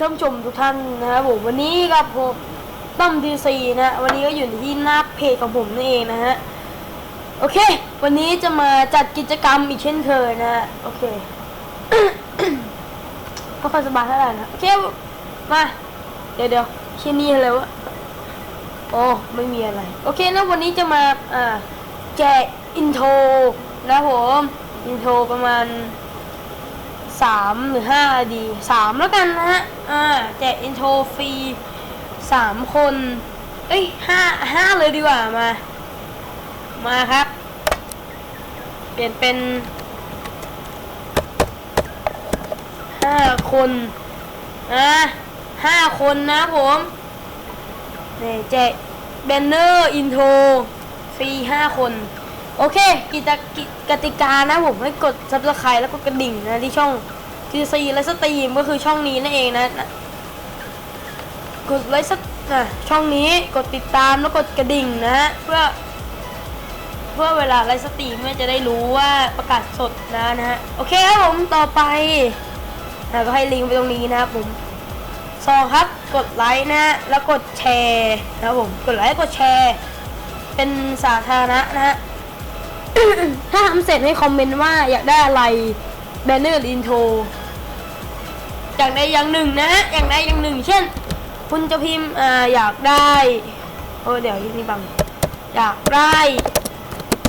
ท่านผู้ชมทุกท่านนะครับผมวันนี้กับผมต้อมดีซีนะวันนี้ก็อยู่ที่หน้าเพจของผมนั่นเองนะฮะโอเค วันนี้จะมาจัดกิจกรรมอีกเช่นเคยนะฮะโอเคก็ค่อยสบายเท่าไหร่นะโอเคมาเดี๋ยวเดี๋ยวชิ้นนี้อะไรวะโอ้ไม่มีอะไร โอเคนะวันนี้จะมาอ่าแจกอินโทรนะผมอินโทรประมาณ สามหรือห้าดีสามแล้วกันนะฮะอ่าแจกอินโทรฟรีสามคน เอ้ยห้าห้าเลยดีกว่ามา มาครับ เปลี่ยนเป็นห้าคนอะห้าคนนะผมนี่แจกแบนเนอร์อินโทรฟรีห้าคน โอเคกิจกกติกานะผมให้กด subscribe แล้วก็กระดิ่งนะที่ช่อง TC และสตรีมก็คือช่องนี้นั่นเองนะ กดไลค์สนะช่องนี้กดติดตามแล้วกดกระดิ่งนะฮะเพื่อ เพื่อเวลาไลฟ์สตรีมเนี่ยจะได้รู้ว่าประกาศสดนะนะฮะโอเคครับผมต่อไปนะก็ให้ลิงก์ไปตรงนี้นะครับผมสองครับกดไลค์นะฮะแล้วกดแชร์นะครับผมกดไลค์กดแชร์ เป็นสาธารณะนะฮะ ถ้าทำเสร็จให้คอมเมนต์ว่าอยากได้อะไรแบนเนอร์อินโทรอย่างใดอย่างหนึ่งนะฮะอย่างใดอย่างหนึ่ง เช่น คุณจะพิมพ์อ่าอยากได้โอ้เดี๋ยวนี่บังอยากได้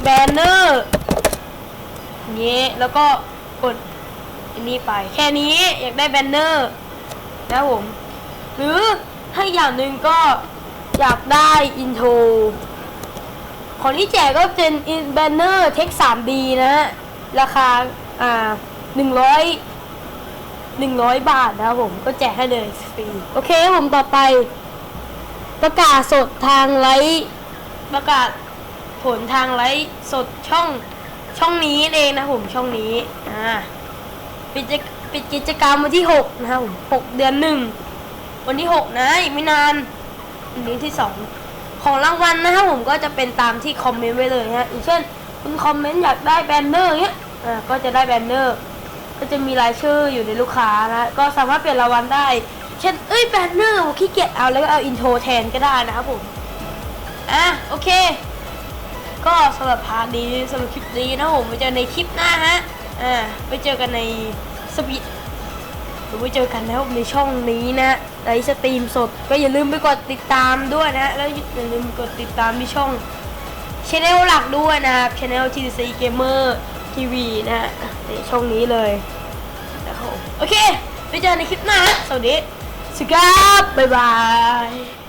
แบนเนอร์นี้แล้วก็กดอันนี้ไป แค่นี้อยากได้แบนเนอร์นะผม หรือให้อย่างหนึ่งก็อยากได้อินโทร ของที่แจกก็เป็นอินแบนเนอร์เทค 3D นะฮะ ราคา อ่าหนึ่งร้อยหนึ่งร้อยบาทนะครับผมก็แจกให้เลยฟรี โอเคผมต่อไป ประกาศสดทางไลฟ์ประกาศผลทางไลฟ์สดช่องช่องนี้เองนะผมช่องนี้อ่าปิดกิจปิดกิจกรรมวันที่ 6 นะครับผม6เดือนหนึ่งวันที่ 6 นะ อีกไม่นานวันนี้ที่ 2 ของรางวัลนะครับผมก็จะเป็นตามที่คอมเมนต์ไว้เลยฮะอย่างเช่น คุณคอมเมนต์อยากได้แบนเนอร์เงี้ยอ่าก็จะได้แบนเนอร์ ก็จะมีรายชื่ออยู่ในลูกค้านะก็สามารถเปลี่ยนรางวัลได้ เช่น เอ้ยแบนเนอร์ขี้เกียจเอาแล้วก็เอาอินโทรแทนก็ได้นะครับผมอะโอเค ก็สำหรับพาร์ทนี้สำหรับคลิปนี้นะผมไปเจอในคลิปหน้าฮะอ่าไปเจอกันในสปีด หรือไปเจอกันนะครับในช่องนี้นะไลฟ์สตรีมสด ก็อย่าลืมไปกดติดตามด้วยนะ แล้วอย่าลืมกดติดตามที่ช่องช anel หลักด้วยนะครับช anel TC Gamer TV นะฮะในช่องนี้เลยนะครับโอเคไปเจอในคลิปหน้าสวัสดีสวัสดีครับบ๊ายบาย